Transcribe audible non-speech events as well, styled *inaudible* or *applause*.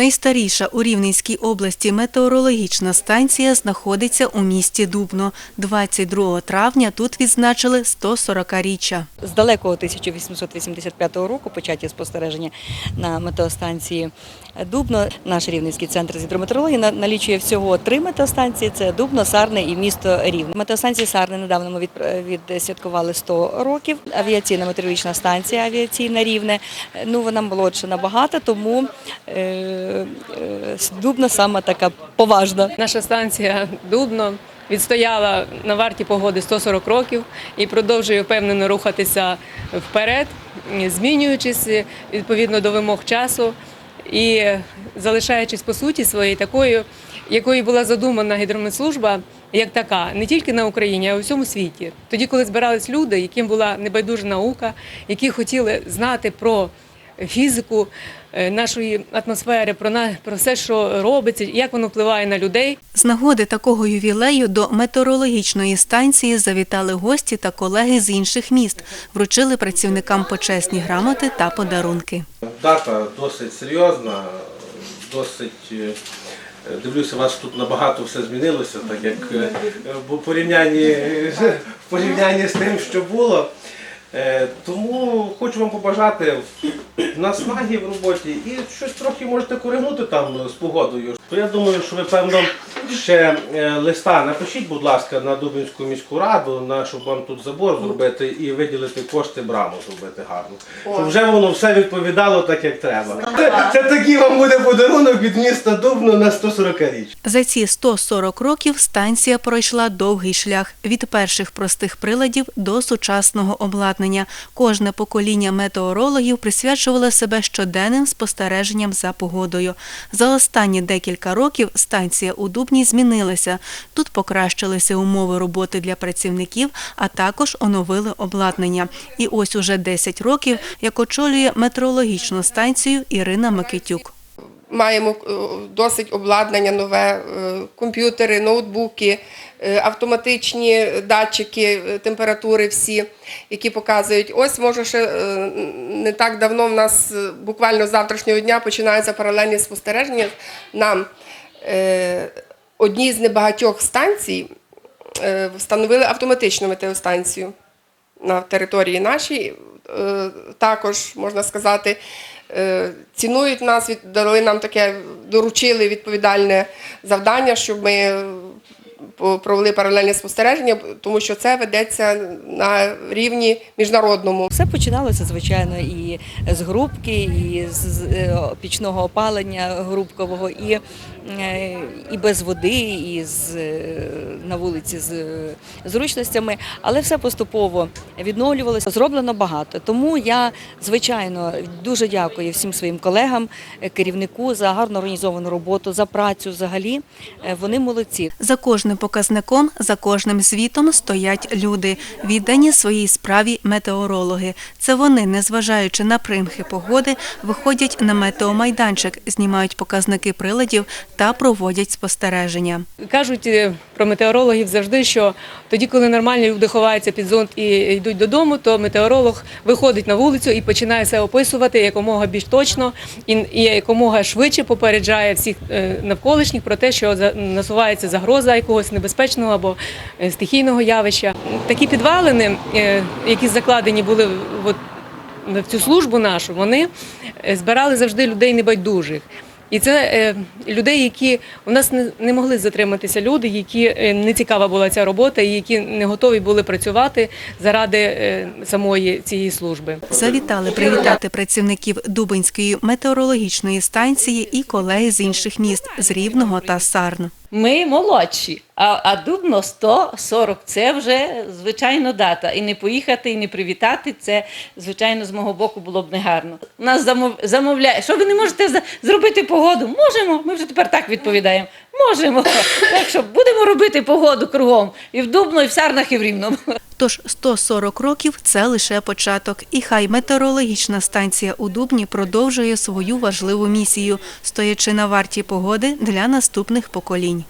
Найстаріша у Рівненській області метеорологічна станція знаходиться у місті Дубно. 22 травня тут відзначили 140-річчя. З далекого 1885 року початі спостереження на метеостанції Дубно. Наш Рівненський центр з гідрометеорології налічує всього три метеостанції: це Дубно, Сарне і місто Рівне. Метеостанції Сарне недавно ми від- відсвяткували 100 років. Авіаційна метеорологічна станція авіаційна Рівне. Ну вона молодша набагато, тому е, е, Дубно саме така поважна. Наша станція Дубно відстояла на варті погоди 140 років і продовжує впевнено рухатися вперед, змінюючись відповідно до вимог часу і залишаючись по суті своєю такою, якою була задумана гідрометслужба як така, не тільки на Україні, а й у всьому світі. Тоді, коли збирались люди, яким була небайдужа наука, які хотіли знати про фізику е, нашої атмосфери, про на про все, що робиться, як воно впливає на людей. З нагоди такого ювілею до метеорологічної станції завітали гості та колеги з інших міст. Вручили працівникам почесні грамоти та подарунки. Дата досить серйозна, досить. е, Дивлюся, у вас тут набагато все змінилося, так як е, в порівнянні, *laughs* в порівнянні з тим, що було. Е, Тому хочу вам побажати наснаги в роботі і щось трохи можете коригнути там з погодою. То я думаю, що ви певно ще е, листа напишіть, будь ласка, на Дубинську міську раду, на щоб вам тут забор зробити і виділити кошти браму зробити гарно. Щоб вже воно все відповідало так, як треба. Це, це такий вам буде подарунок від міста Дубно на 140 річ. За ці 140 років станція пройшла довгий шлях від перших простих приладів до сучасного обладнання. Кожне покоління метеорологів присвячувало себе щоденним спостереженням за погодою. За останні декілька років станція у Дубні змінилася. Тут покращилися умови роботи для працівників, а також оновили обладнання. І ось уже 10 років, як очолює метеорологічну станцію Ірина Микитюк. Маємо е, досить обладнання нове, е, комп'ютери, ноутбуки, е, автоматичні датчики температури всі, які показують. Ось може ще не так давно в нас буквально з завтрашнього дня починаються паралельні спостереження. Нам одні з небагатьох станцій встановили автоматичну метеостанцію на території нашій. Також можна сказати, цінують нас, дали нам таке, доручили відповідальне завдання, щоб ми е, провели паралельне спостереження, тому що це ведеться на рівні міжнародному. Все починалося, звичайно, і з грубки, і з е, пічного опалення грубкового, і, е, і без води, і з, е, на вулиці з е, зручностями, але все поступово відновлювалося. Зроблено багато. Тому я, звичайно, дуже дякую всім своїм колегам, е, керівнику за гарно організовану роботу, за працю взагалі. Е, Вони молодці. За кожним показником, за кожним звітом стоять люди, віддані своїй справі метеорологи. Це вони, незважаючи на примхи погоди, виходять на метеомайданчик, знімають показники приладів та проводять спостереження. Кажуть е, про метеорологів завжди, що тоді, коли нормальні люди ховаються під зонт і йдуть додому, то метеоролог виходить на вулицю і починає все описувати якомога більш точно і, якомога швидше попереджає всіх е, навколишніх про те, що насувається загроза якогось небезпечного або е, стихійного явища. Такі підвалини, які закладені були в- цю службу нашу, вони збирали завжди людей небайдужих. І це е, людей, які у нас не, не могли затриматися люди, які е, не цікава була ця робота, і які не готові були працювати заради е, самої цієї служби. Завітали привітати працівників Дубинської метеорологічної станції і колеги з інших міст з Рівного та Сарн. Ми молодші, а, а дубно 140 це вже звичайно дата. І не поїхати, і не привітати це, звичайно, з мого боку було б негарно. Нас замов... замовляє, що ви не можете зробити погоду? Можемо. Ми вже тепер так відповідаємо. Можемо. Так що будемо робити погоду кругом і в Дубно, і в Сарнах, і в Рівному. Тож 140 років це лише початок. І хай метеорологічна станція у Дубні продовжує свою важливу місію, стоячи на варті погоди для наступних поколінь.